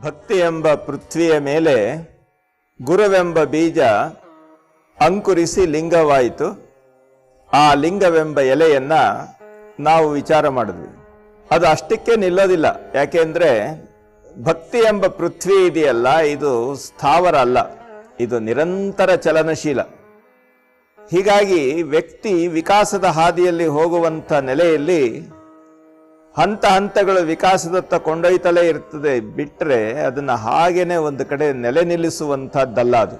ಭಕ್ತಿ ಎಂಬ ಪೃಥ್ವಿಯ ಮೇಲೆ ಗುರುವೆಂಬ ಬೀಜ ಅಂಕುರಿಸಿ ಲಿಂಗವಾಯಿತು. ಆ ಲಿಂಗವೆಂಬ ಎಲೆಯನ್ನ ನಾವು ವಿಚಾರ ಮಾಡಿದ್ವಿ. ಅದು ಅಷ್ಟಕ್ಕೆ ನಿಲ್ಲೋದಿಲ್ಲ. ಯಾಕೆಂದ್ರೆ ಭಕ್ತಿ ಎಂಬ ಪೃಥ್ವಿ ಇದೆಯಲ್ಲ, ಇದು ಸ್ಥಾವರ ಅಲ್ಲ. ಇದು ನಿರಂತರ ಚಲನಶೀಲ. ಹೀಗಾಗಿ ವ್ಯಕ್ತಿ ವಿಕಾಸದ ಹಾದಿಯಲ್ಲಿ ಹೋಗುವಂಥ ನೆಲೆಯಲ್ಲಿ ಹಂತ ಹಂತಗಳು ವಿಕಾಸದತ್ತ ಕೊಂಡೊಯ್ತಲೇ ಇರ್ತದೆ ಬಿಟ್ಟರೆ ಅದನ್ನು ಹಾಗೇನೆ ಒಂದು ಕಡೆ ನೆಲೆ ನಿಲ್ಲಿಸುವಂಥದ್ದಲ್ಲ ಅದು.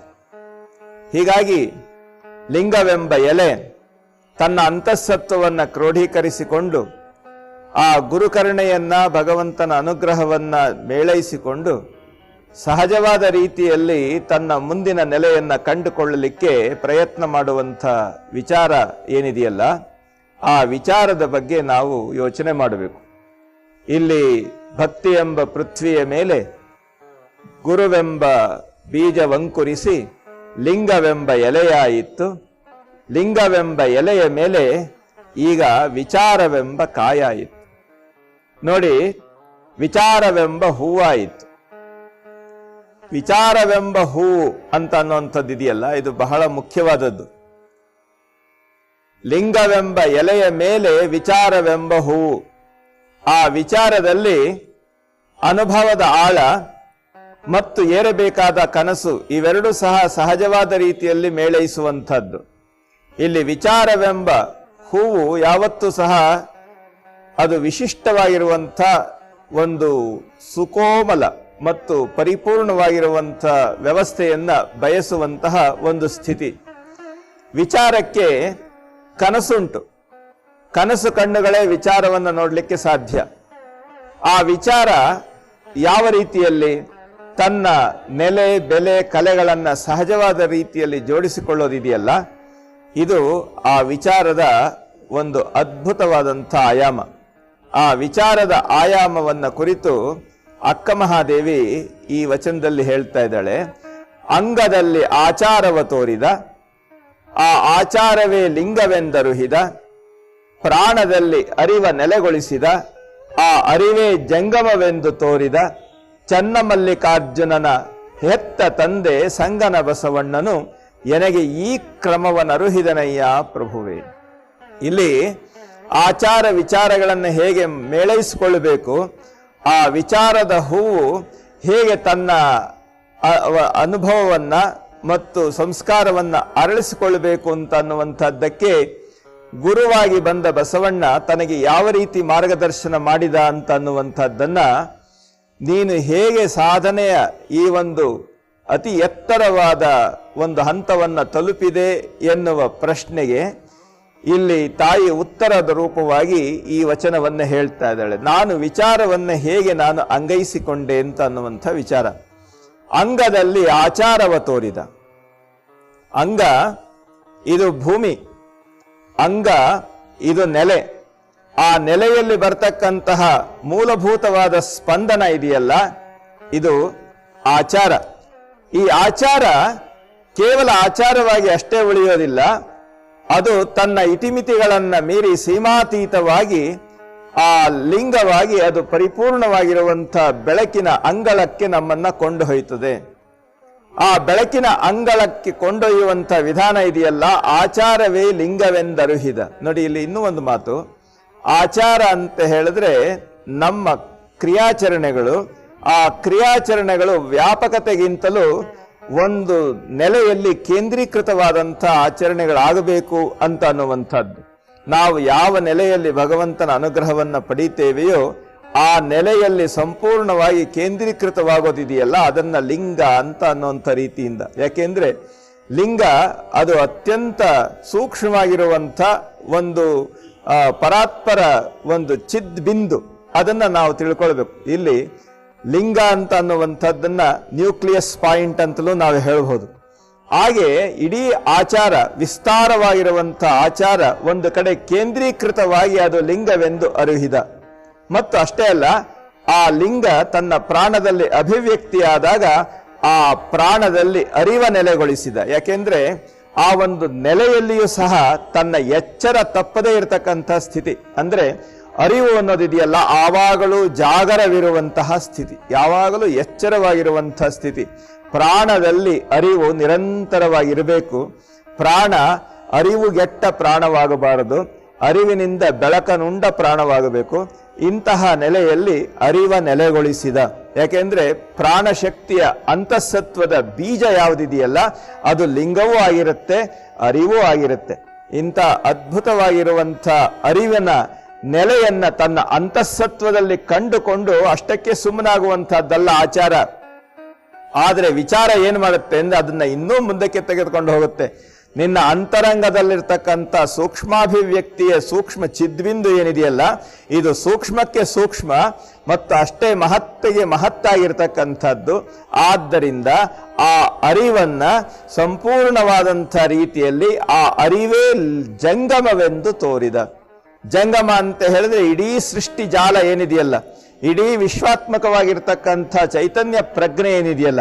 ಹೀಗಾಗಿ ಲಿಂಗವೆಂಬ ಎಲೆ ತನ್ನ ಅಂತಃಸತ್ವವನ್ನು ಕ್ರೋಢೀಕರಿಸಿಕೊಂಡು ಆ ಗುರುಕರುಣೆಯನ್ನ ಭಗವಂತನ ಅನುಗ್ರಹವನ್ನ ಮೇಳೈಸಿಕೊಂಡು ಸಹಜವಾದ ರೀತಿಯಲ್ಲಿ ತನ್ನ ಮುಂದಿನ ನೆಲೆಯನ್ನು ಕಂಡುಕೊಳ್ಳಲಿಕ್ಕೆ ಪ್ರಯತ್ನ ಮಾಡುವಂಥ ವಿಚಾರ ಏನಿದೆಯಲ್ಲ, ಆ ವಿಚಾರದ ಬಗ್ಗೆ ನಾವು ಯೋಚನೆ ಮಾಡಬೇಕು. ಇಲ್ಲಿ ಭಕ್ತಿ ಎಂಬ ಪೃಥ್ವಿಯ ಮೇಲೆ ಗುರುವೆಂಬ ಬೀಜವಂಕುರಿಸಿ ಲಿಂಗವೆಂಬ ಎಲೆಯಾಯಿತು ಲಿಂಗವೆಂಬ ಎಲೆಯ ಮೇಲೆ ಈಗ ವಿಚಾರವೆಂಬ ಕಾಯಾಯಿತು ನೋಡಿ, ವಿಚಾರವೆಂಬ ಹೂವಾಯಿತು ವಿಚಾರವೆಂಬ ಹೂವು ಅಂತ ಅನ್ನುವಂಥದ್ದು ಇದೆಯಲ್ಲ, ಇದು ಬಹಳ ಮುಖ್ಯವಾದದ್ದು. ಲಿಂಗವೆಂಬ ಎಲೆಯ ಮೇಲೆ ವಿಚಾರವೆಂಬ ಹೂವು ಆ ವಿಚಾರದಲ್ಲಿ ಅನುಭವದ ಆಳ ಮತ್ತು ಏರಬೇಕಾದ ಕನಸು ಇವೆರಡೂ ಸಹ ಸಹಜವಾದ ರೀತಿಯಲ್ಲಿ ಮೇಳೈಸುವಂಥದ್ದು. ಇಲ್ಲಿ ವಿಚಾರವೆಂಬ ಹೂವು ಯಾವತ್ತೂ ಸಹ ಅದು ವಿಶಿಷ್ಟವಾಗಿರುವಂಥ ಒಂದು ಸುಕೋಮಲ ಮತ್ತು ಪರಿಪೂರ್ಣವಾಗಿರುವಂಥ ವ್ಯವಸ್ಥೆಯನ್ನ ಬಯಸುವಂತಹ ಒಂದು ಸ್ಥಿತಿ. ವಿಚಾರಕ್ಕೆ ಕನಸುಂಟು. ಕನಸು ಕಣ್ಣುಗಳೇ ವಿಚಾರವನ್ನು ನೋಡಲಿಕ್ಕೆ ಸಾಧ್ಯ. ಆ ವಿಚಾರ ಯಾವ ರೀತಿಯಲ್ಲಿ ತನ್ನ ನೆಲೆ, ಬೆಲೆ, ಕಲೆಗಳನ್ನು ಸಹಜವಾದ ರೀತಿಯಲ್ಲಿ ಜೋಡಿಸಿಕೊಳ್ಳೋದಿದೆಯಲ್ಲ, ಇದು ಆ ವಿಚಾರದ ಒಂದು ಅದ್ಭುತವಾದಂಥ ಆಯಾಮ. ಆ ವಿಚಾರದ ಆಯಾಮವನ್ನು ಕುರಿತು ಅಕ್ಕ ಮಹಾದೇವಿ ಈ ವಚನದಲ್ಲಿ ಹೇಳ್ತಾ ಇದ್ದಾಳೆ. ಅಂಗದಲ್ಲಿ ಆಚಾರವ ತೋರಿದ, ಆ ಆಚಾರವೇ ಲಿಂಗವೆಂದರುಹಿದ ಪ್ರಾಣದಲ್ಲಿ ಅರಿವ ನೆಲೆಗೊಳಿಸಿದ, ಆ ಅರಿವೇ ಜಂಗಮವೆಂದು ತೋರಿದ ಚನ್ನಮಲ್ಲಿಕಾರ್ಜುನನ ಹೆತ್ತ ತಂದೆ ಸಂಗನ ಬಸವಣ್ಣನು ಎನಗೆ ಈ ಕ್ರಮವನ್ನರುಹಿದನಯ್ಯ ಪ್ರಭುವೇ. ಇಲ್ಲಿ ಆಚಾರ ವಿಚಾರಗಳನ್ನು ಹೇಗೆ ಮೇಳೈಸಿಕೊಳ್ಳಬೇಕು, ಆ ವಿಚಾರದ ಹೂವು ಹೇಗೆ ತನ್ನ ಅನುಭವವನ್ನು ಮತ್ತು ಸಂಸ್ಕಾರವನ್ನು ಅರಳಿಸಿಕೊಳ್ಳಬೇಕು ಅಂತ ಅನ್ನುವಂಥದ್ದಕ್ಕೆ ಗುರುವಾಗಿ ಬಂದ ಬಸವಣ್ಣ ತನಗೆ ಯಾವ ರೀತಿ ಮಾರ್ಗದರ್ಶನ ಮಾಡಿದ ಅಂತ ಅನ್ನುವಂಥದ್ದನ್ನು ನೀನು ಹೇಗೆ ಸಾಧನೆಯ ಈ ಒಂದು ಅತಿ ಎತ್ತರವಾದ ಒಂದು ಹಂತವನ್ನು ತಲುಪಿದೆ ಎನ್ನುವ ಪ್ರಶ್ನೆಗೆ ಇಲ್ಲಿ ತಾಯಿ ಉತ್ತರದ ರೂಪವಾಗಿ ಈ ವಚನವನ್ನು ಹೇಳ್ತಾ ಇದ್ದಾಳೆ. ನಾನು ವಿಚಾರವನ್ನ ಹೇಗೆ ನಾನು ಅಂಗೈಸಿಕೊಂಡೆ ಅಂತ ಅನ್ನುವಂಥ ವಿಚಾರ. ಅಂಗದಲ್ಲಿ ಆಚಾರವ ತೋರಿದ. ಅಂಗ, ಇದು ಭೂಮಿ. ಅಂಗ, ಇದು ನೆಲೆ. ಆ ನೆಲೆಯಲ್ಲಿ ಬರ್ತಕ್ಕಂತಹ ಮೂಲಭೂತವಾದ ಸ್ಪಂದನ ಇದೆಯಲ್ಲ, ಇದು ಆಚಾರ. ಈ ಆಚಾರ ಕೇವಲ ಆಚಾರವಾಗಿ ಅಷ್ಟೇ ಉಳಿಯೋದಿಲ್ಲ, ಅದು ತನ್ನ ಇತಿಮಿತಿಗಳನ್ನು ಮೀರಿ ಸೀಮಾತೀತವಾಗಿ ಆ ಲಿಂಗವಾಗಿ ಅದು ಪರಿಪೂರ್ಣವಾಗಿರುವಂಥ ಬೆಳಕಿನ ಅಂಗಳಕ್ಕೆ ನಮ್ಮನ್ನ ಹೋಯ್ತದೆ ಆ ಬೆಳಕಿನ ಅಂಗಳಕ್ಕೆ ಕೊಂಡೊಯ್ಯುವಂಥ ವಿಧಾನ ಇದೆಯಲ್ಲ, ಆಚಾರವೇ ಲಿಂಗವೆಂದರುಹಿದ. ನೋಡಿ, ಇಲ್ಲಿ ಇನ್ನೂ ಒಂದು ಮಾತು. ಆಚಾರ ಅಂತ ಹೇಳಿದ್ರೆ ನಮ್ಮ ಕ್ರಿಯಾಚರಣೆಗಳು, ಆ ಕ್ರಿಯಾಚರಣೆಗಳು ವ್ಯಾಪಕತೆಗಿಂತಲೂ ಒಂದು ನೆಲೆಯಲ್ಲಿ ಕೇಂದ್ರೀಕೃತವಾದಂಥ ಆಚರಣೆಗಳಾಗಬೇಕು ಅಂತ ಅನ್ನುವಂಥದ್ದು. ನಾವು ಯಾವ ನೆಲೆಯಲ್ಲಿ ಭಗವಂತನ ಅನುಗ್ರಹವನ್ನು ಪಡೀತೇವೆಯೋ ಆ ನೆಲೆಯಲ್ಲಿ ಸಂಪೂರ್ಣವಾಗಿ ಕೇಂದ್ರೀಕೃತವಾಗೋದಿದೆಯಲ್ಲ, ಅದನ್ನ ಲಿಂಗ ಅಂತ ಅನ್ನೋಂಥ ರೀತಿಯಿಂದ. ಯಾಕೆಂದ್ರೆ ಲಿಂಗ ಅದು ಅತ್ಯಂತ ಸೂಕ್ಷ್ಮವಾಗಿರುವಂಥ ಒಂದು ಪರಾತ್ಪರ ಒಂದು ಚಿದ್ ಬಿಂದು. ಅದನ್ನ ನಾವು ತಿಳ್ಕೊಳ್ಬೇಕು. ಇಲ್ಲಿ ಲಿಂಗ ಅಂತ ಅನ್ನುವಂಥದ್ದನ್ನ ನ್ಯೂಕ್ಲಿಯಸ್ ಪಾಯಿಂಟ್ ಅಂತಲೂ ನಾವು ಹೇಳಬಹುದು ಹಾಗೆ ಇಡೀ ಆಚಾರ, ವಿಸ್ತಾರವಾಗಿರುವಂಥ ಆಚಾರ ಒಂದು ಕಡೆ ಕೇಂದ್ರೀಕೃತವಾಗಿ ಅದು ಲಿಂಗವೆಂದು ಅರುಹಿದ. ಮತ್ತು ಅಷ್ಟೇ ಅಲ್ಲ, ಆ ಲಿಂಗ ತನ್ನ ಪ್ರಾಣದಲ್ಲಿ ಅಭಿವ್ಯಕ್ತಿಯಾದಾಗ ಆ ಪ್ರಾಣದಲ್ಲಿ ಅರಿವ ನೆಲೆಗೊಳಿಸಿದ. ಯಾಕೆಂದ್ರೆ ಆ ಒಂದು ನೆಲೆಯಲ್ಲಿಯೂ ಸಹ ತನ್ನ ಎಚ್ಚರ ತಪ್ಪದೇ ಇರತಕ್ಕಂತಹ ಸ್ಥಿತಿ. ಅಂದ್ರೆ ಅರಿವು ಅನ್ನೋದಿದೆಯಲ್ಲ ಆವಾಗಲೂ ಜಾಗರವಿರುವಂತಹ ಸ್ಥಿತಿ. ಯಾವಾಗಲೂ ಎಚ್ಚರವಾಗಿರುವಂತಹ ಸ್ಥಿತಿ. ಪ್ರಾಣದಲ್ಲಿ ಅರಿವು ನಿರಂತರವಾಗಿರಬೇಕು. ಪ್ರಾಣ ಅರಿವುಗೆಟ್ಟ ಪ್ರಾಣವಾಗಬಾರದು. ಅರಿವಿನಿಂದ ಬೆಳಕನುಂಡ ಪ್ರಾಣವಾಗಬೇಕು. ಇಂತಹ ನೆಲೆಯಲ್ಲಿ ಅರಿವ ನೆಲೆಗೊಳಿಸಿದ. ಯಾಕೆಂದ್ರೆ ಪ್ರಾಣಶಕ್ತಿಯ ಅಂತಸ್ಸತ್ವದ ಬೀಜ ಯಾವುದಿದೆಯಲ್ಲ, ಅದು ಲಿಂಗವೂ ಆಗಿರುತ್ತೆ, ಅರಿವೂ ಆಗಿರುತ್ತೆ. ಇಂಥ ಅದ್ಭುತವಾಗಿರುವಂಥ ಅರಿವಿನ ನೆಲೆಯನ್ನ ತನ್ನ ಅಂತಸ್ಸತ್ವದಲ್ಲಿ ಕಂಡುಕೊಂಡು ಅಷ್ಟಕ್ಕೆ ಸುಮ್ಮನಾಗುವಂತಹದ್ದಲ್ಲ ಆಚಾರ. ಆದರೆ ವಿಚಾರ ಏನು ಮಾಡುತ್ತೆ ಅಂದ್ರೆ ಅದನ್ನ ಇನ್ನೂ ಮುಂದಕ್ಕೆ ತೆಗೆದುಕೊಂಡು ಹೋಗುತ್ತೆ. ನಿನ್ನ ಅಂತರಂಗದಲ್ಲಿರ್ತಕ್ಕಂಥ ಸೂಕ್ಷ್ಮಾಭಿವ್ಯಕ್ತಿಯ ಸೂಕ್ಷ್ಮ ಚಿದ್ವಿಂದು ಏನಿದೆಯಲ್ಲ, ಇದು ಸೂಕ್ಷ್ಮಕ್ಕೆ ಸೂಕ್ಷ್ಮ ಮತ್ತು ಅಷ್ಟೇ ಮಹತ್ತಿಗೆ ಮಹತ್ತಾಗಿರ್ತಕ್ಕಂಥದ್ದು. ಆದ್ದರಿಂದ ಆ ಅರಿವನ್ನ ಸಂಪೂರ್ಣವಾದಂಥ ರೀತಿಯಲ್ಲಿ ಆ ಅರಿವೇ ಜಂಗಮವೆಂದು ತೋರಿದ. ಜಂಗಮ ಅಂತ ಹೇಳಿದ್ರೆ ಇಡೀ ಸೃಷ್ಟಿ ಜಾಲ ಏನಿದೆಯಲ್ಲ, ಇಡೀ ವಿಶ್ವಾತ್ಮಕವಾಗಿರ್ತಕ್ಕಂಥ ಚೈತನ್ಯ ಪ್ರಜ್ಞೆ ಏನಿದೆಯಲ್ಲ,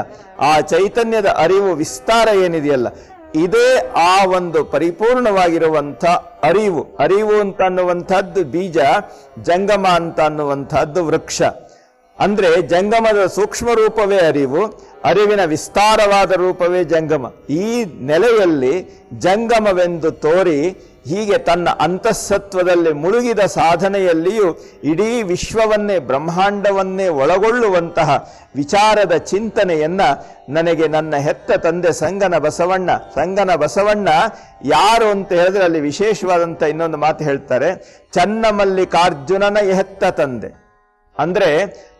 ಆ ಚೈತನ್ಯದ ಅರಿವು ವಿಸ್ತಾರ ಏನಿದೆಯಲ್ಲ ಇದೇ ಆ ಒಂದು ಪರಿಪೂರ್ಣವಾಗಿರುವಂಥ ಅರಿವು. ಅರಿವು ಅಂತ ಅನ್ನುವಂಥದ್ದು ಬೀಜ, ಜಂಗಮ ಅಂತ ಅನ್ನುವಂಥದ್ದು ವೃಕ್ಷ. ಅಂದ್ರೆ ಜಂಗಮದ ಸೂಕ್ಷ್ಮ ರೂಪವೇ ಅರಿವು, ಅರಿವಿನ ವಿಸ್ತಾರವಾದ ರೂಪವೇ ಜಂಗಮ. ಈ ನೆಲೆಯಲ್ಲಿ ಜಂಗಮವೆಂದು ತೋರಿ ಹೀಗೆ ತನ್ನ ಅಂತಃಸತ್ವದಲ್ಲಿ ಮುಳುಗಿದ ಸಾಧನೆಯಲ್ಲಿಯೂ ಇಡೀ ವಿಶ್ವವನ್ನೇ, ಬ್ರಹ್ಮಾಂಡವನ್ನೇ ಒಳಗೊಳ್ಳುವಂತಹ ವಿಚಾರದ ಚಿಂತನೆಯನ್ನು ನನಗೆ ನನ್ನ ಹೆತ್ತ ತಂದೆ ಸಂಗನ ಬಸವಣ್ಣ ಸಂಗನ ಬಸವಣ್ಣ ಯಾರು ಅಂತ ಹೇಳಿದ್ರೆ ಅಲ್ಲಿ ವಿಶೇಷವಾದಂಥ ಇನ್ನೊಂದು ಮಾತು ಹೇಳ್ತಾರೆ, ಚನ್ನಮಲ್ಲಿಕಾರ್ಜುನನ ಹೆತ್ತ ತಂದೆ. ಅಂದ್ರೆ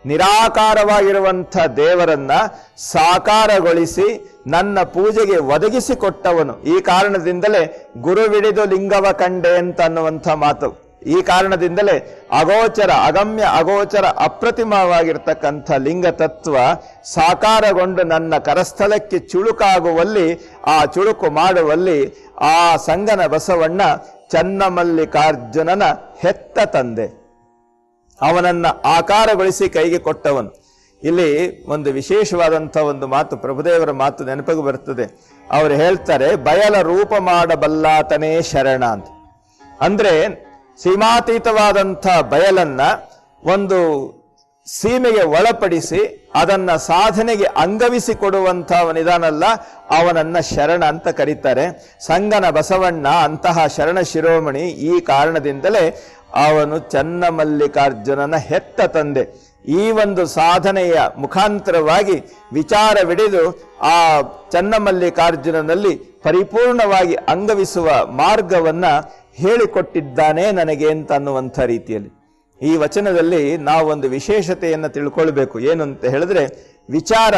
ನಿರಾಕಾರವಾಗಿರುವಂಥ ದೇವರನ್ನ ಸಾಕಾರಗೊಳಿಸಿ ನನ್ನ ಪೂಜೆಗೆ ಒದಗಿಸಿಕೊಟ್ಟವನು. ಈ ಕಾರಣದಿಂದಲೇ ಗುರುವಿಡಿದು ಲಿಂಗವ ಕಂಡೆ ಅಂತ ಅನ್ನುವಂಥ ಮಾತು. ಈ ಕಾರಣದಿಂದಲೇ ಅಗೋಚರ, ಅಗಮ್ಯ ಅಗೋಚರ ಅಪ್ರತಿಮವಾಗಿರ್ತಕ್ಕಂಥ ಲಿಂಗ ತತ್ವ ಸಾಕಾರಗೊಂಡು ನನ್ನ ಕರಸ್ಥಲಕ್ಕೆ ಚುಳುಕಾಗುವಲ್ಲಿ, ಆ ಚುಳುಕು ಮಾಡುವಲ್ಲಿ ಆ ಸಂಗನ ಬಸವಣ್ಣ ಚನ್ನಮಲ್ಲಿಕಾರ್ಜುನನ ಹೆತ್ತ ತಂದೆ. ಅವನನ್ನ ಆಕಾರಗೊಳಿಸಿ ಕೈಗೆ ಕೊಟ್ಟವನು. ಇಲ್ಲಿ ಒಂದು ವಿಶೇಷವಾದಂಥ ಒಂದು ಮಾತು, ಪ್ರಭುದೇವರ ಮಾತು ನೆನಪಿಗೆ ಬರ್ತದೆ. ಅವರು ಹೇಳ್ತಾರೆ, ಬಯಲ ರೂಪ ಮಾಡಬಲ್ಲಾತನೇ ಶರಣ ಅಂತ. ಅಂದ್ರೆ ಸೀಮಾತೀತವಾದಂಥ ಬಯಲನ್ನ ಒಂದು ಸೀಮೆಗೆ ಒಳಪಡಿಸಿ ಅದನ್ನ ಸಾಧನೆಗೆ ಅಂಗವಿಸಿ ಕೊಡುವಂಥವನಿದಾನಲ್ಲ ಅವನನ್ನ ಶರಣ ಅಂತ ಕರೀತಾರೆ. ಸಂಗನ ಬಸವಣ್ಣ ಅಂತಹ ಶರಣ ಶಿರೋಮಣಿ ಈ ಕಾರಣದಿಂದಲೇ ಅವನು ಚನ್ನಮಲ್ಲಿಕಾರ್ಜುನನ ಹೆತ್ತ ತಂದೆ. ಈ ಒಂದು ಸಾಧನೆಯ ಮುಖಾಂತರವಾಗಿ ವಿಚಾರವಿಡಿದು ಆ ಚನ್ನಮಲ್ಲಿಕಾರ್ಜುನನಲ್ಲಿ ಪರಿಪೂರ್ಣವಾಗಿ ಅಂಗವಿಸುವ ಮಾರ್ಗವನ್ನ ಹೇಳಿಕೊಟ್ಟಿದ್ದಾನೆ ನನಗೆ ಅಂತ ಅನ್ನುವಂಥ ರೀತಿಯಲ್ಲಿ. ಈ ವಚನದಲ್ಲಿ ನಾವು ಒಂದು ವಿಶೇಷತೆಯನ್ನು ತಿಳ್ಕೊಳ್ಬೇಕು. ಏನು ಅಂತ ಹೇಳಿದ್ರೆ, ವಿಚಾರ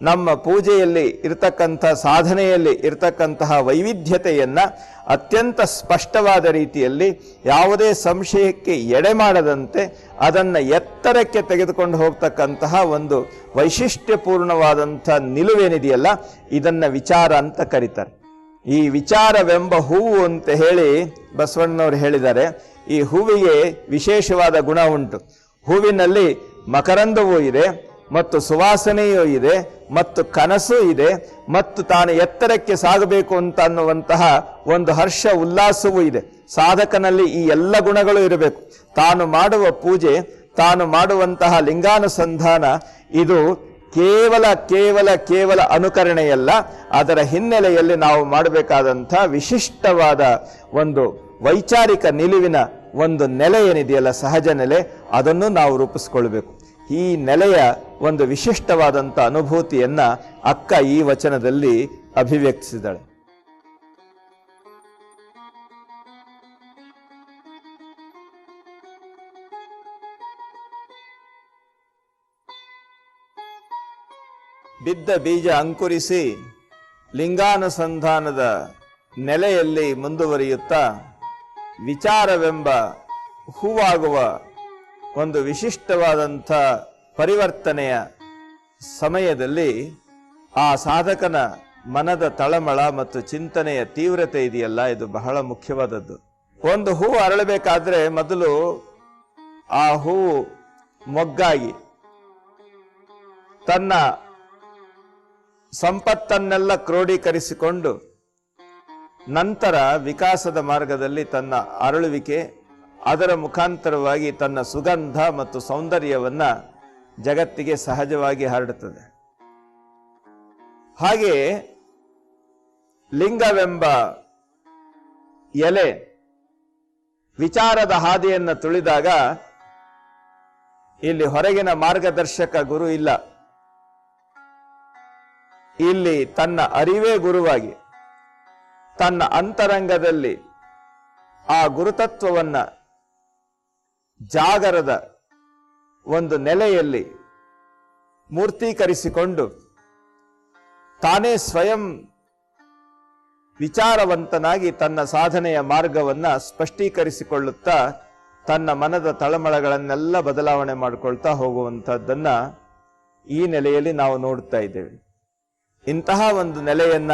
ನಮ್ಮ ಪೂಜೆಯಲ್ಲಿ ಇರತಕ್ಕಂಥ ಸಾಧನೆಯಲ್ಲಿ ಇರತಕ್ಕಂತಹ ವೈವಿಧ್ಯತೆಯನ್ನು ಅತ್ಯಂತ ಸ್ಪಷ್ಟವಾದ ರೀತಿಯಲ್ಲಿ ಯಾವುದೇ ಸಂಶಯಕ್ಕೆ ಎಡೆ ಮಾಡದಂತೆ ಅದನ್ನು ಎತ್ತರಕ್ಕೆ ತೆಗೆದುಕೊಂಡು ಹೋಗ್ತಕ್ಕಂತಹ ಒಂದು ವೈಶಿಷ್ಟ್ಯಪೂರ್ಣವಾದಂಥ ನಿಲುವೇನಿದೆಯಲ್ಲ, ಇದನ್ನು ವಿಚಾರ ಅಂತ ಕರೀತಾರೆ. ಈ ವಿಚಾರವೆಂಬ ಹೂವು ಅಂತ ಹೇಳಿ ಬಸವಣ್ಣನವರು ಹೇಳಿದ್ದಾರೆ, ಈ ಹೂವಿಗೆ ವಿಶೇಷವಾದ ಗುಣ ಉಂಟು. ಹೂವಿನಲ್ಲಿ ಮಕರಂದವೂ ಇದೆ ಮತ್ತು ಸುವಾಸನೆಯೂ ಇದೆ, ಮತ್ತು ಕನಸು ಇದೆ, ಮತ್ತು ತಾನು ಎತ್ತರಕ್ಕೆ ಸಾಗಬೇಕು ಅಂತ ಅನ್ನುವಂತಹ ಒಂದು ಹರ್ಷ, ಉಲ್ಲಾಸವೂ ಇದೆ. ಸಾಧಕನಲ್ಲಿ ಈ ಎಲ್ಲ ಗುಣಗಳು ಇರಬೇಕು. ತಾನು ಮಾಡುವ ಪೂಜೆ, ತಾನು ಮಾಡುವಂತಹ ಲಿಂಗಾನುಸಂಧಾನ, ಇದು ಕೇವಲ ಕೇವಲ ಕೇವಲ ಅನುಕರಣೆಯಲ್ಲ. ಅದರ ಹಿನ್ನೆಲೆಯಲ್ಲಿ ನಾವು ಮಾಡಬೇಕಾದಂಥ ವಿಶಿಷ್ಟವಾದ ಒಂದು ವೈಚಾರಿಕ ನಿಲುವಿನ ಒಂದು ನೆಲೆ ಏನಿದೆಯಲ್ಲ, ಸಹಜ ನೆಲೆ, ಅದನ್ನು ನಾವು ರೂಪಿಸ್ಕೊಳ್ಬೇಕು. ಈ ನೆಲೆಯ ಒಂದು ವಿಶಿಷ್ಟವಾದಂಥ ಅನುಭೂತಿಯನ್ನ ಅಕ್ಕ ಈ ವಚನದಲ್ಲಿ ಅಭಿವ್ಯಕ್ತಿಸಿದಳೆ. ಬಿದ್ದ ಬೀಜ ಅಂಕುರಿಸಿ ಲಿಂಗಾನುಸಂಧಾನದ ನೆಲೆಯಲ್ಲಿ ಮುಂದುವರಿಯುತ್ತಾ ವಿಚಾರವೆಂಬ ಹೂವಾಗುವ ಒಂದು ವಿಶಿಷ್ಟವಾದಂಥ ಪರಿವರ್ತನೆಯ ಸಮಯದಲ್ಲಿ ಆ ಸಾಧಕನ ಮನದ ತಳಮಳ ಮತ್ತು ಚಿಂತನೆಯ ತೀವ್ರತೆ ಇದೆಯಲ್ಲ, ಇದು ಬಹಳ ಮುಖ್ಯವಾದದ್ದು. ಒಂದು ಹೂವು ಅರಳಬೇಕಾದ್ರೆ ಮೊದಲು ಆ ಹೂವು ಮೊಗ್ಗಾಗಿ, ತನ್ನ ಸಂಪತ್ತನ್ನೆಲ್ಲ ಕ್ರೋಢೀಕರಿಸಿಕೊಂಡು ನಂತರ ವಿಕಾಸದ ಮಾರ್ಗದಲ್ಲಿ ತನ್ನ ಅರಳುವಿಕೆ, ಅದರ ಮುಖಾಂತರವಾಗಿ ತನ್ನ ಸುಗಂಧ ಮತ್ತು ಸೌಂದರ್ಯವನ್ನ ಜಗತ್ತಿಗೆ ಸಹಜವಾಗಿ ಹರಡುತ್ತದೆ. ಹಾಗೆ ಲಿಂಗವೆಂಬ ಎಲೆ ವಿಚಾರದ ಹಾದಿಯನ್ನು ತುಳಿದಾಗ ಇಲ್ಲಿ ಹೊರಗಿನ ಮಾರ್ಗದರ್ಶಕ ಗುರು ಇಲ್ಲ. ಇಲ್ಲಿ ತನ್ನ ಅರಿವೇ ಗುರುವಾಗಿ, ತನ್ನ ಅಂತರಂಗದಲ್ಲಿ ಆ ಗುರುತತ್ವವನ್ನ ಜಾಗರದ ಒಂದು ನೆಲೆಯಲ್ಲಿ ಮೂರ್ತೀಕರಿಸಿಕೊಂಡು ತಾನೇ ಸ್ವಯಂ ವಿಚಾರವಂತನಾಗಿ ತನ್ನ ಸಾಧನೆಯ ಮಾರ್ಗವನ್ನ ಸ್ಪಷ್ಟೀಕರಿಸಿಕೊಳ್ಳುತ್ತಾ ತನ್ನ ಮನದ ತಳಮಳಗಳನ್ನೆಲ್ಲ ಬದಲಾವಣೆ ಮಾಡಿಕೊಳ್ತಾ ಹೋಗುವಂಥದ್ದನ್ನ ಈ ನೆಲೆಯಲ್ಲಿ ನಾವು ನೋಡ್ತಾ ಇದ್ದೇವೆ. ಇಂತಹ ಒಂದು ನೆಲೆಯನ್ನ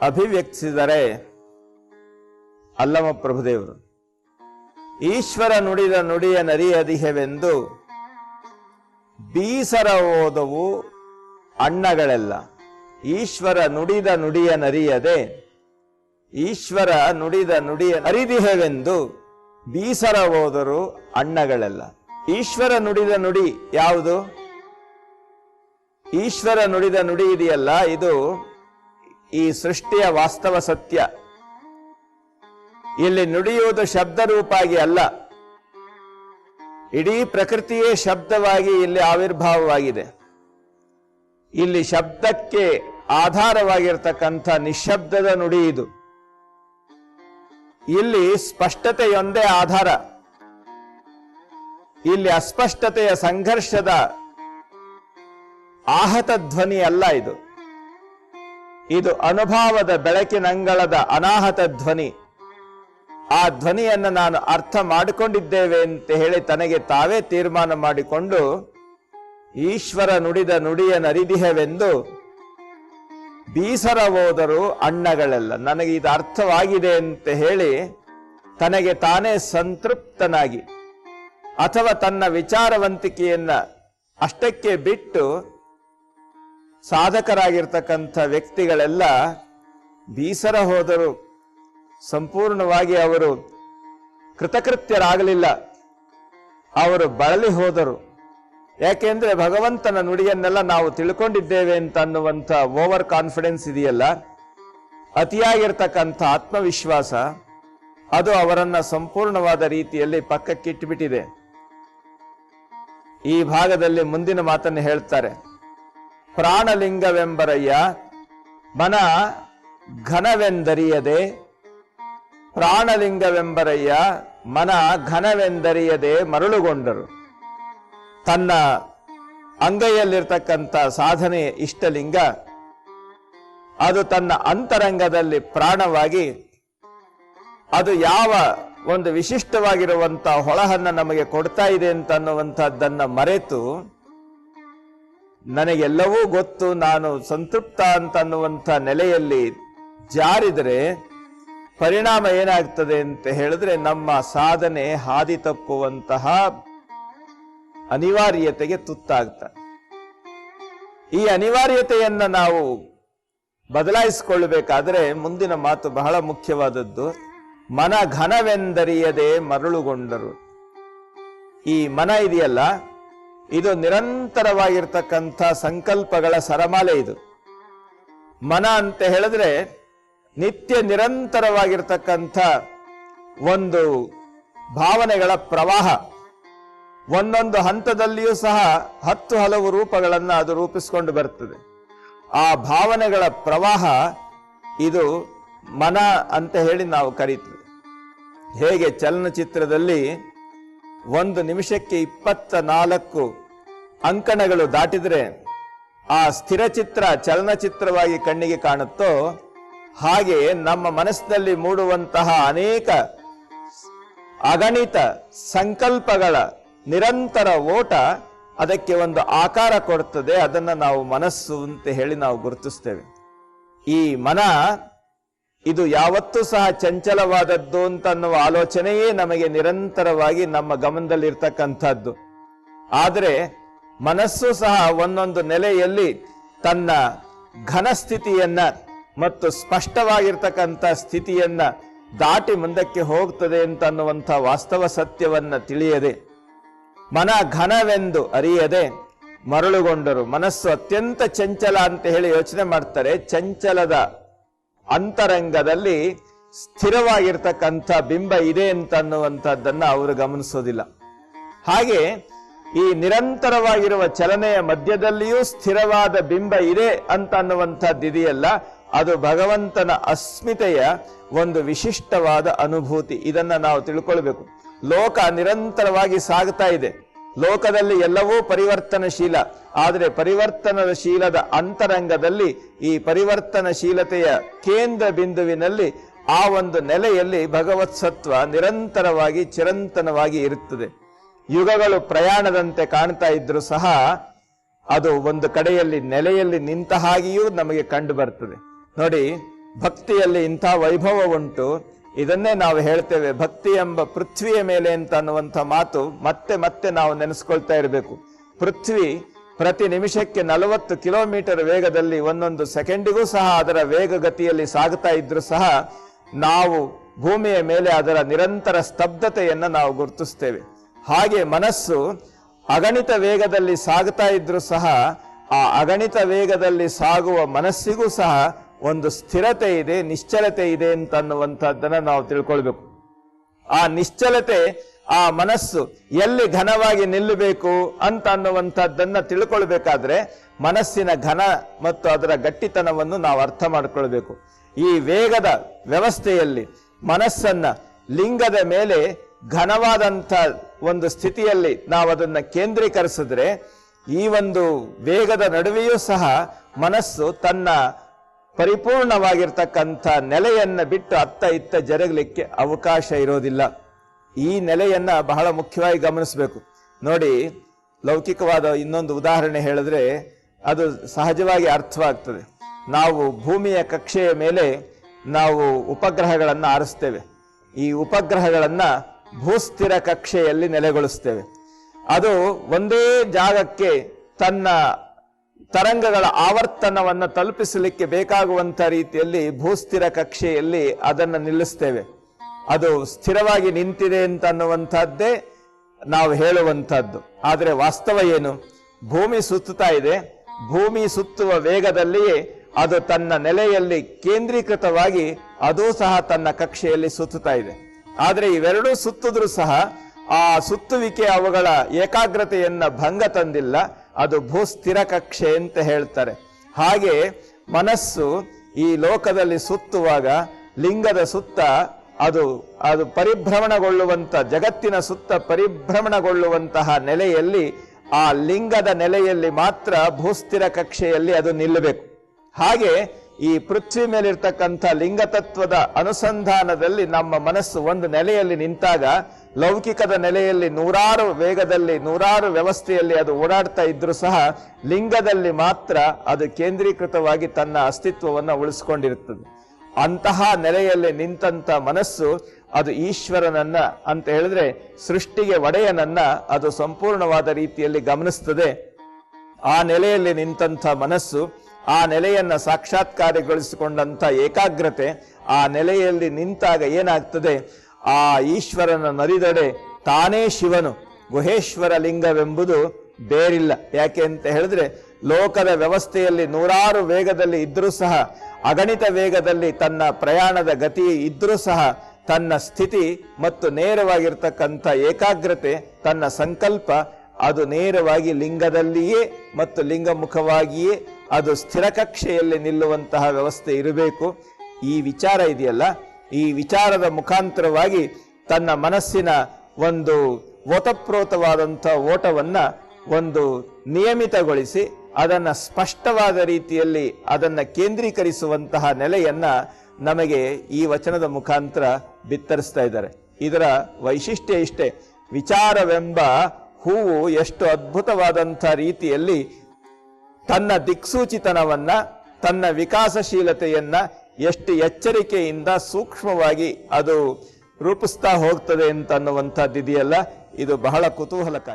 ಅಭಿವ್ಯಕ್ತಿಸಿದರೆ ಅಲ್ಲಮ ಪ್ರಭುದೇವರು ಈಶ್ವರ ನುಡಿದ ನುಡಿಯ ನರಿಯದಿಹವೆಂದು ಬೀಸರ ಓದವು ಅಣ್ಣಗಳೆಲ್ಲ. ಈಶ್ವರ ನುಡಿದ ನುಡಿಯ ನರಿಯದೆ ಈಶ್ವರ ನುಡಿದ ನುಡಿಯ ನರಿದಿಹೆವೆಂದು ಬೀಸರ ಓದರು ಅಣ್ಣಗಳೆಲ್ಲ. ಈಶ್ವರ ನುಡಿದ ನುಡಿ ಯಾವುದು? ಈಶ್ವರ ನುಡಿದ ನುಡಿ ಇದೆಯಲ್ಲ, ಇದು ಈ ಸೃಷ್ಟಿಯ ವಾಸ್ತವ ಸತ್ಯ. ಇಲ್ಲಿ ನುಡಿಯುವುದು ಶಬ್ದ ರೂಪಾಗಿ ಅಲ್ಲ. ಇಡೀ ಪ್ರಕೃತಿಯೇ ಶಬ್ದವಾಗಿ ಇಲ್ಲಿ ಆವಿರ್ಭಾವವಾಗಿದೆ. ಇಲ್ಲಿ ಶಬ್ದಕ್ಕೆ ಆಧಾರವಾಗಿರ್ತಕ್ಕಂಥ ನಿಶಬ್ದದ ನುಡಿ ಇದು. ಇಲ್ಲಿ ಸ್ಪಷ್ಟತೆಯೊಂದೇ ಆಧಾರ. ಇಲ್ಲಿ ಅಸ್ಪಷ್ಟತೆಯ ಸಂಘರ್ಷದ ಆಹತ ಧ್ವನಿ ಅಲ್ಲ ಇದು. ಇದು ಅನುಭವದ ಬೆಳಕಿನಂಗಳದ ಅನಾಹತ ಧ್ವನಿ. ಆ ಧ್ವನಿಯನ್ನು ನಾನು ಅರ್ಥ ಮಾಡಿಕೊಂಡಿದ್ದೇವೆ ಅಂತ ಹೇಳಿ ತನಗೆ ತಾವೇ ತೀರ್ಮಾನ ಮಾಡಿಕೊಂಡು ಈಶ್ವರ ನುಡಿದ ನುಡಿಯ ನರಿದಿಹವೆಂದು ಬೀಸರ ಹೋದರು ಅಣ್ಣಗಳೆಲ್ಲ, ನನಗೆ ಇದು ಅರ್ಥವಾಗಿದೆ ಅಂತ ಹೇಳಿ ತನಗೆ ತಾನೇ ಸಂತೃಪ್ತನಾಗಿ ಅಥವಾ ತನ್ನ ವಿಚಾರವಂತಿಕೆಯನ್ನ ಅಷ್ಟಕ್ಕೆ ಬಿಟ್ಟು ಸಾಧಕರಾಗಿರ್ತಕ್ಕಂಥ ವ್ಯಕ್ತಿಗಳೆಲ್ಲ ಬೀಸರ ಹೋದರು ಸಂಪೂರ್ಣವಾಗಿ ಅವರು ಕೃತಕೃತ್ಯರಾಗಲಿಲ್ಲ. ಅವರು ಬಳಲಿ ಹೋದರು. ಯಾಕೆಂದ್ರೆ ಭಗವಂತನ ನುಡಿಯನ್ನೆಲ್ಲ ನಾವು ತಿಳ್ಕೊಂಡಿದ್ದೇವೆ ಅಂತ ಅನ್ನುವಂಥ ಓವರ್ ಕಾನ್ಫಿಡೆನ್ಸ್ ಇದೆಯಲ್ಲ? ಅತಿಯಾಗಿರ್ತಕ್ಕಂಥ ಆತ್ಮವಿಶ್ವಾಸ ಅದು ಅವರನ್ನ ಸಂಪೂರ್ಣವಾದ ರೀತಿಯಲ್ಲಿ ಪಕ್ಕಕ್ಕಿಟ್ಟುಬಿಟ್ಟಿದೆ ಈ ಭಾಗದಲ್ಲಿ ಮುಂದಿನ ಮಾತನ್ನು ಹೇಳ್ತಾರೆ. ಪ್ರಾಣಲಿಂಗವೆಂಬರಯ್ಯ, ಮನ ಘನವೆಂದರಿಯದೆ ಪ್ರಾಣಲಿಂಗವೆಂಬರಯ್ಯ ಮನ ಘನವೆಂದರಿಯದೆ ಮರಳುಗೊಂಡರು. ತನ್ನ ಅಂಗೈಯಲ್ಲಿರ್ತಕ್ಕಂಥ ಸಾಧನೆ ಇಷ್ಟಲಿಂಗ, ಅದು ತನ್ನ ಅಂತರಂಗದಲ್ಲಿ ಪ್ರಾಣವಾಗಿ, ಅದು ಯಾವ ಒಂದು ವಿಶಿಷ್ಟವಾಗಿರುವಂತ ಹೊಳಹನ್ನ ನಮಗೆ ಕೊಡ್ತಾ ಇದೆ ಅಂತ ಅನ್ನುವಂಥದ್ದನ್ನ ಮರೆತು, ನನಗೆಲ್ಲವೂ ಗೊತ್ತು, ನಾನು ಸಂತೃಪ್ತ ಅಂತನ್ನುವಂಥ ನೆಲೆಯಲ್ಲಿ ಜಾರಿದರೆ ಪರಿಣಾಮ ಏನಾಗ್ತದೆ ಅಂತ ಹೇಳಿದ್ರೆ ನಮ್ಮ ಸಾಧನೆ ಹಾದಿ ತಪ್ಪುವಂತಹ ಅನಿವಾರ್ಯತೆಗೆ ತುತ್ತಾಗ್ತದೆ. ಈ ಅನಿವಾರ್ಯತೆಯನ್ನ ನಾವು ಬದಲಾಯಿಸಿಕೊಳ್ಳಬೇಕಾದ್ರೆ ಮುಂದಿನ ಮಾತು ಬಹಳ ಮುಖ್ಯವಾದದ್ದು. ಮನ ಘನವೆಂದರಿಯದೆ ಮರಳುಗೊಂಡರು. ಈ ಮನ ಇದೆಯಲ್ಲ, ಇದು ನಿರಂತರವಾಗಿರ್ತಕ್ಕಂಥ ಸಂಕಲ್ಪಗಳ ಸರಮಾಲೆ ಇದು. ಮನ ಅಂತ ಹೇಳಿದ್ರೆ ನಿತ್ಯ ನಿರಂತರವಾಗಿರ್ತಕ್ಕಂಥ ಒಂದು ಭಾವನೆಗಳ ಪ್ರವಾಹ. ಒಂದೊಂದು ಹಂತದಲ್ಲಿಯೂ ಸಹ ಹತ್ತು ಹಲವು ರೂಪಗಳನ್ನು ಅದು ರೂಪಿಸಿಕೊಂಡು ಬರ್ತದೆ. ಆ ಭಾವನೆಗಳ ಪ್ರವಾಹ ಇದು ಮನ ಅಂತ ಹೇಳಿ ನಾವು ಕರೀತೀವಿ. ಹೇಗೆ ಚಲನಚಿತ್ರದಲ್ಲಿ ಒಂದು ನಿಮಿಷಕ್ಕೆ ಇಪ್ಪತ್ತ ನಾಲ್ಕು ಅಂಕಣಗಳು ದಾಟಿದರೆ ಆ ಸ್ಥಿರ ಚಿತ್ರ ಚಲನಚಿತ್ರವಾಗಿ ಕಣ್ಣಿಗೆ ಕಾಣುತ್ತೋ ಹಾಗೆ ನಮ್ಮ ಮನಸ್ಸಿನಲ್ಲಿ ಮೂಡುವಂತಹ ಅನೇಕ ಅಗಣಿತ ಸಂಕಲ್ಪಗಳ ನಿರಂತರ ಓಟ ಅದಕ್ಕೆ ಒಂದು ಆಕಾರ ಕೊಡುತ್ತದೆ. ಅದನ್ನು ನಾವು ಮನಸ್ಸು ಅಂತ ಹೇಳಿ ನಾವು ಗುರುತಿಸ್ತೇವೆ. ಈ ಮನ ಇದು ಯಾವತ್ತೂ ಸಹ ಚಂಚಲವಾದದ್ದು ಅಂತ ಅನ್ನುವ ಆಲೋಚನೆಯೇ ನಮಗೆ ನಿರಂತರವಾಗಿ ನಮ್ಮ ಗಮನದಲ್ಲಿರ್ತಕ್ಕಂಥದ್ದು. ಆದರೆ ಮನಸ್ಸು ಸಹ ಒಂದೊಂದು ನೆಲೆಯಲ್ಲಿ ತನ್ನ ಘನ ಸ್ಥಿತಿಯನ್ನ ಮತ್ತು ಸ್ಪಷ್ಟವಾಗಿರ್ತಕ್ಕಂಥ ಸ್ಥಿತಿಯನ್ನ ದಾಟಿ ಮುಂದಕ್ಕೆ ಹೋಗ್ತದೆ ಅಂತ ಅನ್ನುವಂಥ ವಾಸ್ತವ ಸತ್ಯವನ್ನ ತಿಳಿಯದೆ, ಮನ ಘನವೆಂದು ಅರಿಯದೆ ಮರಳುಗೊಂಡರು. ಮನಸ್ಸು ಅತ್ಯಂತ ಚಂಚಲ ಅಂತ ಹೇಳಿ ಯೋಚನೆ ಮಾಡ್ತಾರೆ. ಚಂಚಲದ ಅಂತರಂಗದಲ್ಲಿ ಸ್ಥಿರವಾಗಿರ್ತಕ್ಕಂಥ ಬಿಂಬ ಇದೆ ಅಂತ ಅನ್ನುವಂಥದ್ದನ್ನ ಅವರು ಗಮನಿಸೋದಿಲ್ಲ. ಹಾಗೆ ಈ ನಿರಂತರವಾಗಿರುವ ಚಲನೆಯ ಮಧ್ಯದಲ್ಲಿಯೂ ಸ್ಥಿರವಾದ ಬಿಂಬ ಇದೆ ಅಂತ ಅನ್ನುವಂಥದ್ದು ಇದೆಯಲ್ಲ ಅದು ಭಗವಂತನ ಅಸ್ಮಿತೆಯ ಒಂದು ವಿಶಿಷ್ಟವಾದ ಅನುಭೂತಿ. ಇದನ್ನ ನಾವು ತಿಳ್ಕೊಳ್ಬೇಕು. ಲೋಕ ನಿರಂತರವಾಗಿ ಸಾಗ್ತಾ ಇದೆ. ಲೋಕದಲ್ಲಿ ಎಲ್ಲವೂ ಪರಿವರ್ತನಶೀಲ. ಆದರೆ ಪರಿವರ್ತನಶೀಲದ ಅಂತರಂಗದಲ್ಲಿ ಈ ಪರಿವರ್ತನಶೀಲತೆಯ ಕೇಂದ್ರ ಬಿಂದುವಿನಲ್ಲಿ ಆ ಒಂದು ನೆಲೆಯಲ್ಲಿ ಭಗವತ್ ಸತ್ವ ನಿರಂತರವಾಗಿ, ಚಿರಂತನವಾಗಿ ಇರುತ್ತದೆ. ಯುಗಗಳು ಪ್ರಯಾಣದಂತೆ ಕಾಣ್ತಾ ಇದ್ರು ಸಹ ಅದು ಒಂದು ಕಡೆಯಲ್ಲಿ ನೆಲೆಯಲ್ಲಿ ನಿಂತ ಹಾಗೆಯೂ ನಮಗೆ ಕಂಡು ಬರ್ತದೆ. ನೋಡಿ, ಭಕ್ತಿಯಲ್ಲಿ ಇಂಥ ವೈಭವ ಉಂಟು. ಇದನ್ನೇ ನಾವು ಹೇಳ್ತೇವೆ, ಭಕ್ತಿ ಎಂಬ ಪೃಥ್ವಿಯ ಮೇಲೆ ಅಂತ ಅನ್ನುವಂಥ ಮಾತು ಮತ್ತೆ ಮತ್ತೆ ನಾವು ನೆನೆಸ್ಕೊಳ್ತಾ ಇರಬೇಕು. ಪೃಥ್ವಿ ಪ್ರತಿ ನಿಮಿಷಕ್ಕೆ ನಲವತ್ತು ಕಿಲೋಮೀಟರ್ ವೇಗದಲ್ಲಿ ಒಂದೊಂದು ಸೆಕೆಂಡಿಗೂ ಸಹ ಅದರ ವೇಗಗತಿಯಲ್ಲಿ ಸಾಗುತ್ತಾ ಇದ್ರು ಸಹ ನಾವು ಭೂಮಿಯ ಮೇಲೆ ಅದರ ನಿರಂತರ ಸ್ತಬ್ಧತೆಯನ್ನು ನಾವು ಗುರುತಿಸ್ತೇವೆ. ಹಾಗೆ ಮನಸ್ಸು ಅಗಣಿತ ವೇಗದಲ್ಲಿ ಸಾಗುತ್ತಾ ಇದ್ರು ಸಹ ಆ ಅಗಣಿತ ವೇಗದಲ್ಲಿ ಸಾಗುವ ಮನಸ್ಸಿಗೂ ಸಹ ಒಂದು ಸ್ಥಿರತೆ ಇದೆ, ನಿಶ್ಚಲತೆ ಇದೆ ಅಂತ ಅನ್ನುವಂಥದ್ದನ್ನ ನಾವು ತಿಳ್ಕೊಳ್ಬೇಕು. ಆ ನಿಶ್ಚಲತೆ, ಆ ಮನಸ್ಸು ಎಲ್ಲಿ ಘನವಾಗಿ ನಿಲ್ಲಬೇಕು ಅಂತ ಅನ್ನುವಂಥದ್ದನ್ನ ತಿಳ್ಕೊಳ್ಬೇಕಾದ್ರೆ ಮನಸ್ಸಿನ ಘನ ಮತ್ತು ಅದರ ಗಟ್ಟಿತನವನ್ನು ನಾವು ಅರ್ಥ ಮಾಡ್ಕೊಳ್ಬೇಕು. ಈ ವೇಗದ ವ್ಯವಸ್ಥೆಯಲ್ಲಿ ಮನಸ್ಸನ್ನ ಲಿಂಗದ ಮೇಲೆ ಘನವಾದಂಥ ಒಂದು ಸ್ಥಿತಿಯಲ್ಲಿ ನಾವು ಅದನ್ನ ಕೇಂದ್ರೀಕರಿಸಿದ್ರೆ ಈ ಒಂದು ವೇಗದ ನಡುವೆಯೂ ಸಹ ಮನಸ್ಸು ತನ್ನ ಪರಿಪೂರ್ಣವಾಗಿರ್ತಕ್ಕಂಥ ನೆಲೆಯನ್ನು ಬಿಟ್ಟು ಅತ್ತ ಇತ್ತ ಜರುಗಲಿಕ್ಕೆ ಅವಕಾಶ ಇರೋದಿಲ್ಲ. ಈ ನೆಲೆಯನ್ನು ಬಹಳ ಮುಖ್ಯವಾಗಿ ಗಮನಿಸಬೇಕು. ನೋಡಿ, ಲೌಕಿಕವಾದ ಇನ್ನೊಂದು ಉದಾಹರಣೆ ಹೇಳಿದ್ರೆ, ಅದು ಸಹಜವಾಗಿ ಅರ್ಥವಾಗ್ತದೆ. ನಾವು ಭೂಮಿಯ ಕಕ್ಷೆಯ ಮೇಲೆ ನಾವು ಉಪಗ್ರಹಗಳನ್ನು ಆರಿಸ್ತೇವೆ. ಈ ಉಪಗ್ರಹಗಳನ್ನು ಭೂಸ್ಥಿರ ಕಕ್ಷೆಯಲ್ಲಿ ನೆಲೆಗೊಳಿಸ್ತೇವೆ. ಅದು ಒಂದೇ ಜಾಗಕ್ಕೆ ತನ್ನ ತರಂಗಗಳ ಆವರ್ತನವನ್ನು ತಲುಪಿಸಲಿಕ್ಕೆ ಬೇಕಾಗುವಂತ ರೀತಿಯಲ್ಲಿ ಭೂಸ್ಥಿರ ಕಕ್ಷೆಯಲ್ಲಿ ಅದನ್ನು ನಿಲ್ಲಿಸ್ತೇವೆ. ಅದು ಸ್ಥಿರವಾಗಿ ನಿಂತಿದೆ ಅಂತ ಅನ್ನುವಂಥದ್ದೇ ನಾವು ಹೇಳುವಂಥದ್ದು. ಆದರೆ ವಾಸ್ತವ ಏನು? ಭೂಮಿ ಸುತ್ತುತ್ತಾ ಇದೆ. ಭೂಮಿ ಸುತ್ತುವ ವೇಗದಲ್ಲಿಯೇ ಅದು ತನ್ನ ನೆಲೆಯಲ್ಲಿ ಕೇಂದ್ರೀಕೃತವಾಗಿ ಅದೂ ಸಹ ತನ್ನ ಕಕ್ಷೆಯಲ್ಲಿ ಸುತ್ತುತ್ತಾ ಇದೆ. ಆದರೆ ಇವೆರಡೂ ಸುತ್ತಿದ್ರೂ ಸಹ ಆ ಸುತ್ತುವಿಕೆ ಅವುಗಳ ಏಕಾಗ್ರತೆಯನ್ನ ಭಂಗ ತಂದಿಲ್ಲ. ಅದು ಭೂಸ್ಥಿರ ಕಕ್ಷೆ ಅಂತ ಹೇಳ್ತಾರೆ. ಹಾಗೆ ಮನಸ್ಸು ಈ ಲೋಕದಲ್ಲಿ ಸುತ್ತುವಾಗ ಲಿಂಗದ ಸುತ್ತ ಅದು ಅದು ಪರಿಭ್ರಮಣಗೊಳ್ಳುವಂಥ ಜಗತ್ತಿನ ಸುತ್ತ ಪರಿಭ್ರಮಣಗೊಳ್ಳುವಂತಹ ನೆಲೆಯಲ್ಲಿ ಆ ಲಿಂಗದ ನೆಲೆಯಲ್ಲಿ ಮಾತ್ರ ಭೂಸ್ಥಿರ ಕಕ್ಷೆಯಲ್ಲಿ ಅದು ನಿಲ್ಲಬೇಕು. ಹಾಗೆ ಈ ಪೃಥ್ವಿ ಮೇಲಿರ್ತಕ್ಕಂಥ ಲಿಂಗತತ್ವದ ಅನುಸಂಧಾನದಲ್ಲಿ ನಮ್ಮ ಮನಸ್ಸು ಒಂದು ನೆಲೆಯಲ್ಲಿ ನಿಂತಾಗ, ಲೌಕಿಕದ ನೆಲೆಯಲ್ಲಿ ನೂರಾರು ವೇಗದಲ್ಲಿ, ನೂರಾರು ವ್ಯವಸ್ಥೆಯಲ್ಲಿ ಅದು ಓಡಾಡ್ತಾ ಇದ್ರೂ ಸಹ ಲಿಂಗದಲ್ಲಿ ಮಾತ್ರ ಅದು ಕೇಂದ್ರೀಕೃತವಾಗಿ ತನ್ನ ಅಸ್ತಿತ್ವವನ್ನು ಉಳಿಸ್ಕೊಂಡಿರುತ್ತದೆ. ಅಂತಹ ನೆಲೆಯಲ್ಲಿ ನಿಂತಂತ ಮನಸ್ಸು ಅದು ಈಶ್ವರನನ್ನ ಅಂತ ಹೇಳಿದ್ರೆ ಸೃಷ್ಟಿಗೆ ಒಡೆಯನನ್ನ ಅದು ಸಂಪೂರ್ಣವಾದ ರೀತಿಯಲ್ಲಿ ಗಮನಿಸ್ತದೆ. ಆ ನೆಲೆಯಲ್ಲಿ ನಿಂತಂಥ ಮನಸ್ಸು ಆ ನೆಲೆಯನ್ನು ಸಾಕ್ಷಾತ್ಕಾರಗೊಳಿಸಿಕೊಂಡಂಥ ಏಕಾಗ್ರತೆ ಆ ನೆಲೆಯಲ್ಲಿ ನಿಂತಾಗ ಏನಾಗ್ತದೆ? ಆ ಈಶ್ವರನ ನರಿದಡೆ ತಾನೇ ಶಿವನು, ಗುಹೇಶ್ವರ ಲಿಂಗವೆಂಬುದು ಬೇರಿಲ್ಲ. ಯಾಕೆ ಅಂತ ಹೇಳಿದ್ರೆ, ಲೋಕದ ವ್ಯವಸ್ಥೆಯಲ್ಲಿ ನೂರಾರು ವೇಗದಲ್ಲಿ ಇದ್ದರೂ ಸಹ, ಅಗಣಿತ ವೇಗದಲ್ಲಿ ತನ್ನ ಪ್ರಯಾಣದ ಗತಿ ಇದ್ದರೂ ಸಹ, ತನ್ನ ಸ್ಥಿತಿ ಮತ್ತು ನೇರವಾಗಿರ್ತಕ್ಕಂಥ ಏಕಾಗ್ರತೆ, ತನ್ನ ಸಂಕಲ್ಪ ಅದು ನೇರವಾಗಿ ಲಿಂಗದಲ್ಲಿಯೇ ಮತ್ತು ಲಿಂಗಮುಖವಾಗಿಯೇ ಅದು ಸ್ಥಿರ ಕಕ್ಷೆಯಲ್ಲಿ ನಿಲ್ಲುವಂತಹ ವ್ಯವಸ್ಥೆ ಇರಬೇಕು. ಈ ವಿಚಾರ ಇದೆಯಲ್ಲ? ಈ ವಿಚಾರದ ಮುಖಾಂತರವಾಗಿ ತನ್ನ ಮನಸ್ಸಿನ ಒಂದು ಓತಪ್ರೋತವಾದಂಥ ಓಟವನ್ನು ಒಂದು ನಿಯಮಿತಗೊಳಿಸಿ ಅದನ್ನು ಸ್ಪಷ್ಟವಾದ ರೀತಿಯಲ್ಲಿ ಅದನ್ನು ಕೇಂದ್ರೀಕರಿಸುವಂತಹ ನೆಲೆಯನ್ನು ನಮಗೆ ಈ ವಚನದ ಮುಖಾಂತರ ಬಿತ್ತರಿಸ್ತಾ ಇದ್ದಾರೆ. ಇದರ ವೈಶಿಷ್ಟ್ಯ ಇಷ್ಟೇ. ವಿಚಾರವೆಂಬ ಹೂವು ಎಷ್ಟು ಅದ್ಭುತವಾದಂಥ ರೀತಿಯಲ್ಲಿ ತನ್ನ ದಿಕ್ಸೂಚಿತನವನ್ನ, ತನ್ನ ವಿಕಾಸಶೀಲತೆಯನ್ನ ಎಷ್ಟು ಎಚ್ಚರಿಕೆಯಿಂದ ಸೂಕ್ಷ್ಮವಾಗಿ ಅದು ರೂಪಿಸ್ತಾ ಹೋಗ್ತದೆ ಅಂತ ಅನ್ನುವಂಥದ್ದು ಇದೆಯಲ್ಲ ಇದು ಬಹಳ ಕುತೂಹಲಕಾರಿ.